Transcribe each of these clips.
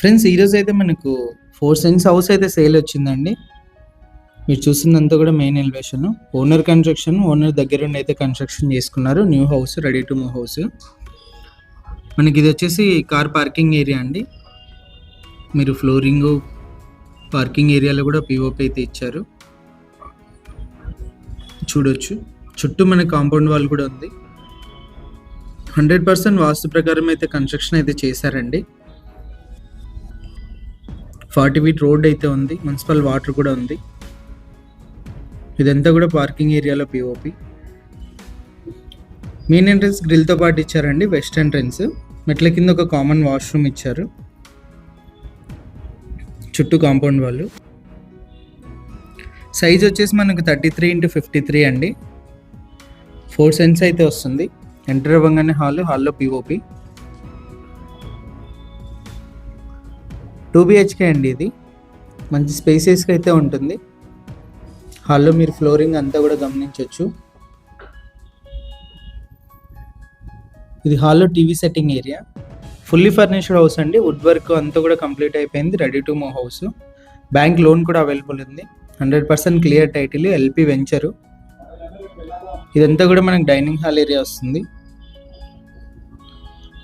Friends ఈరోజు అయితే మనకు ఫోర్ సెన్స్ హౌస్ అయితే సేల్ వచ్చిందండి. మీరు చూస్తున్నంత కూడా main elevation owner construction owner దగ్గర నుండి అయితే కన్స్ట్రక్షన్ చేసుకున్నారు. New house ready to move house మనకి ఇది వచ్చేసి కార్ పార్కింగ్ ఏరియా అండి. మీరు ఫ్లోరింగ్ పార్కింగ్ ఏరియాలో కూడా పిఓపి అయితే ఇచ్చారు. చూడొచ్చు. చుట్టూ మన కాంపౌండ్ వాల్ కూడా ఉంది. హండ్రెడ్ పర్సెంట్ వాస్తు ప్రకారం అయితే కన్స్ట్రక్షన్ అయితే చేశారండి. ఫార్టీ ఫీట్ రోడ్ అయితే ఉంది మున్సిపల్ వాటర్ కూడా ఉంది. ఇదంతా కూడా పార్కింగ్ ఏరియాలో పిఓపి మెయిన్ ఎంట్రన్స్ గ్రిల్తో పాటు ఇచ్చారండి వెస్ట్ ఎంట్రన్స్ మెట్ల కింద ఒక కామన్ వాష్రూమ్ ఇచ్చారు. చుట్టూ కాంపౌండ్ వాళ్ళు. సైజ్ వచ్చేసి మనకు thirty three into fifty three అండి. ఫోర్ సెన్స్ అయితే వస్తుంది. ఎంటర్ అవ్వగానే హాల్ హాల్లో పిఓపి టూ బిహెచ్కే అండి ఇది. మంచి స్పేసెస్కి అయితే ఉంటుంది. హాల్లో మీరు ఫ్లోరింగ్ అంతా కూడా గమనించవచ్చు ఇది హాల్లో TV setting area. Fully furnished house అండి. వుడ్ వర్క్ అంతా కూడా కంప్లీట్ అయిపోయింది. Ready to move house. Bank loan కూడా అవైలబుల్ ఉంది. Hundred percent clear title LP venture. ఇదంతా కూడా మనకు డైనింగ్ హాల్ ఏరియా వస్తుంది.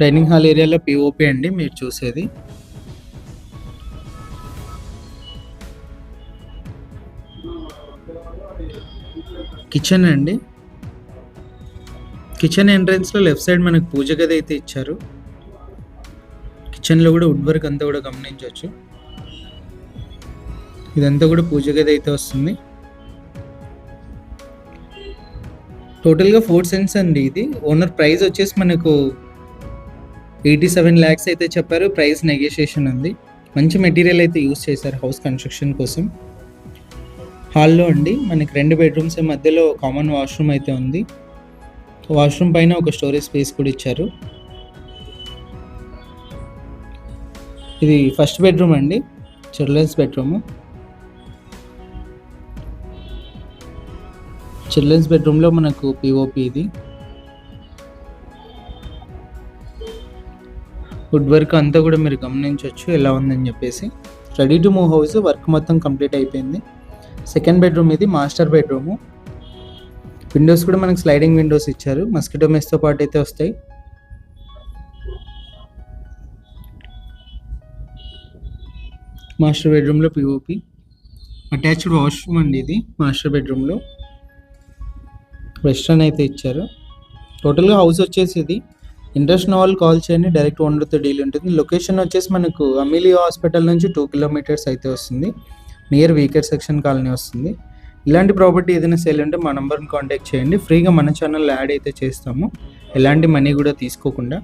డైనింగ్ హాల్ ఏరియాలో పిఓపి అండి మీరు చూసేది. కిచెన్ అండి. కిచెన్ ఎంట్రన్స్లో లెఫ్ట్ సైడ్ మనకు పూజ గది అయితే ఇచ్చారు. కిచెన్లో కూడా వుడ్ వర్క్ అంతా కూడా గమనించవచ్చు. ఇదంతా కూడా పూజ గది అయితే వస్తుంది. టోటల్గా ఫోర్ సెన్స్ అండి ఇది. ఓనర్ ప్రైస్ వచ్చేసి మనకు ఎయిటీ సెవెన్ ల్యాక్స్ అయితే చెప్పారు. ప్రైస్ నెగోషియేషన్ ఉంది. మంచి మెటీరియల్ అయితే యూస్ చేశారు హౌస్ కన్స్ట్రక్షన్ కోసం. హాల్లో అండి. మనకి రెండు బెడ్రూమ్స్ మధ్యలో కామన్ వాష్రూమ్ అయితే ఉంది. వాష్రూమ్ పైన ఒక స్టోరేజ్ స్పేస్ కూడా ఇచ్చారు. ఇది ఫస్ట్ బెడ్రూమ్ అండి. Children's bedroom. చిల్డ్రన్స్ బెడ్రూమ్లో మనకు పిఓపి ఇది. వుడ్ వర్క్ అంతా కూడా మీరు గమనించవచ్చు ఎలా ఉందని చెప్పేసి. Ready to move house work మొత్తం కంప్లీట్ అయిపోయింది. సెకండ్ బెడ్రూమ్ ఇది మాస్టర్ బెడ్రూము. విండోస్ కూడా మనకు స్లైడింగ్ విండోస్ ఇచ్చారు. మస్కిటో మెస్తో పాటు అయితే వస్తాయి. మాస్టర్ బెడ్రూమ్లో పిఓపి అటాచ్డ్ వాష్రూమ్ అండి ఇది మాస్టర్ బెడ్రూమ్లో. వెస్ట్రన్ అయితే ఇచ్చారు. టోటల్గా హౌస్ వచ్చేసి ఇది. ఇంట్రెస్ట్ ఉన్న వాళ్ళు కాల్ చేయండి. డైరెక్ట్ ఓనర్తో డీల్ ఉంటుంది. లొకేషన్ వచ్చేసి మనకు అమిలియో హాస్పిటల్ నుంచి టూ కిలోమీటర్స్ అయితే వస్తుంది. నియర్ వీకర్ సెక్షన్ కాలనీ వస్తుంది. ఇలాంటి ప్రాపర్టీ ఏదైనా సేల్ ఉంటే మా నెంబర్ని కాంటాక్ట్ చేయండి. ఫ్రీగా మన ఛానల్ యాడ్ అయితే చేస్తాము. ఎలాంటి మనీ కూడా తీసుకోకుండా.